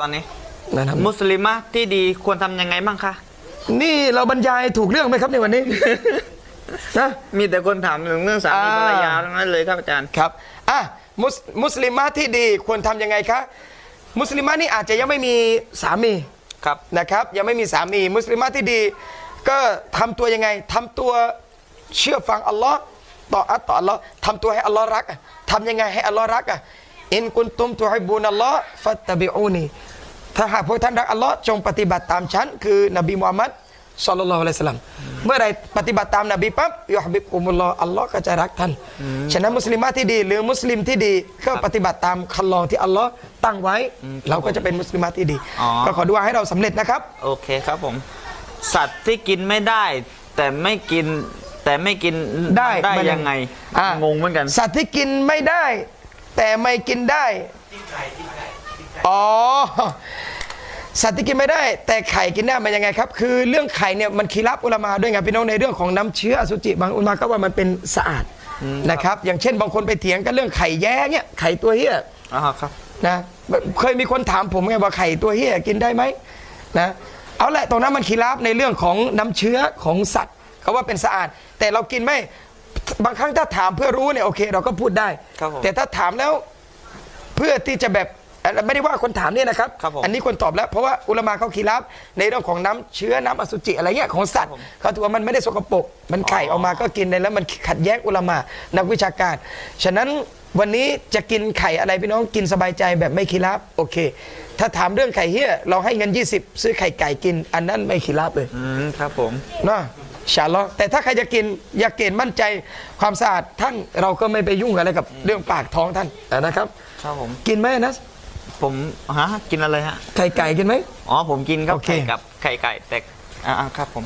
ตอนนี้นะครับมุสลิมะที่ดีควรทำยังไงบ้างคะ นี่เราบรรยายถูกเรื่องไหมครับในวันนี้ นะมีแต่คนถามถึงเรื่องสามีอ่าภรรยาทั้งนั้นเลยครับอาจารย์ครับอะมุสมุสลิมะที่ดีควรทำยังไงคะ มุสลิมะนี่อาจจะยังไม่มีสามีครับนะครับ ยังไม่มีสามี มุสลิมะที่ดี ก็ทำตัวยังไงทำตัวเชื่อฟังอัลลอฮ์ต่ออัตต่ออัลลอฮ์ทำตัวให้อัลลอฮ์รักอะทำยังไงให้อัลลอฮ์รักอะ อินกุนตุมตุฮิบูนัลลอฮ์ฟัตตะบิอูนีถ้าหากพวกท่านรักอัลลอฮ์จงปฏิบัติตามฉัน คือนบีมุฮัมมัดศ็อลลัลลอฮุอะลัยฮิวะซัลลัมเมื่อไรปฏิบัติตามนบีปั๊บยอฮบิบกุมุลลอฮ์อัลลอฮ์ก็จะรักท่าน ฉะนั้นมุสลิมะที่ดี หรือมุสลิมที่ดีก็ปฏิบัติตามคัลลอฮ์ที่อัลลอฮ์ตั้งไว้ เราก็จะเป็นมุสลิมะที่ดีอ๋อก็ขอดุอาให้เราสำเร็จนะครับ โอเคครับผม สัตว์ที่กินไม่ได้ แต่ไม่กินแต่ไม่กินได้ได้มันยังไงอะงงเหมือนกัน สัตว์ที่กินไม่ได้ แต่ไม่กินได้อ๋อสัตว์ที่กินไม่ได้ แต่ไข่กินได้มันยังไงครับ คือเรื่องไข่เนี่ยมันคีรับอุลามาด้วยไงพี่น้องในเรื่องของน้ำเชื้ออสุจิบางอุลามาก็ว่ามันเป็นสะอาดนะครับ อย่างเช่นบางคนไปเถียงกันเรื่องไข่แย้เนี่ยไข่ตัวเฮียอ๋อครับนะเคยมีคนถามผมไงว่าไข่ตัวเฮียกินได้ไหมนะเอาแหละตรงนั้นมันคีรับในเรื่องของน้ำเชื้อของสัตว์เขาว่าเป็นสะอาด แต่เรากินไหม บางครั้งถ้าถามเพื่อรู้เนี่ยโอเค เราก็พูดได้ ครับผมแต่ถ้าถามแล้วเพื่อที่จะแบบอะไม่ได้ว่าคนถามเนี่ยนะครับ ครับผมอันนี้คนตอบแล้ว เพราะว่าอุลามาเขาคีรับในเรื่องของน้ำเชื้อน้ำอสุจิอะไรเงี้ยของสัตว์ครับผมเขาถือว่ามันไม่ได้สกปรกมันไข่ออกมาก็กินได้แล้วมันขัดแย้งอุลามานักวิชาการ ฉะนั้นวันนี้จะกินไข่อะไรพี่น้องกินสบายใจแบบไม่คีรับโอเค ถ้าถามเรื่องไข่เฮียเราให้เงิน 20 ซื้อไข่ไก่กิน อันนั้นไม่คีรับเลยอืมครับผมนะ ชาลอแต่ถ้าใครจะกินอยากเกณฑ์มั่นใจความสะอาดท่านเราก็ไม่ไปยุ่งอะไรกับเรื่องปากท้องท่านนะครับ ครับผม กินไหมนะผมฮะกินอะไรฮะ ไข่ไก่กินไหมอ๋อผมกินครับโอเคไข่กับไข่ไก่แต่อ่าครับผม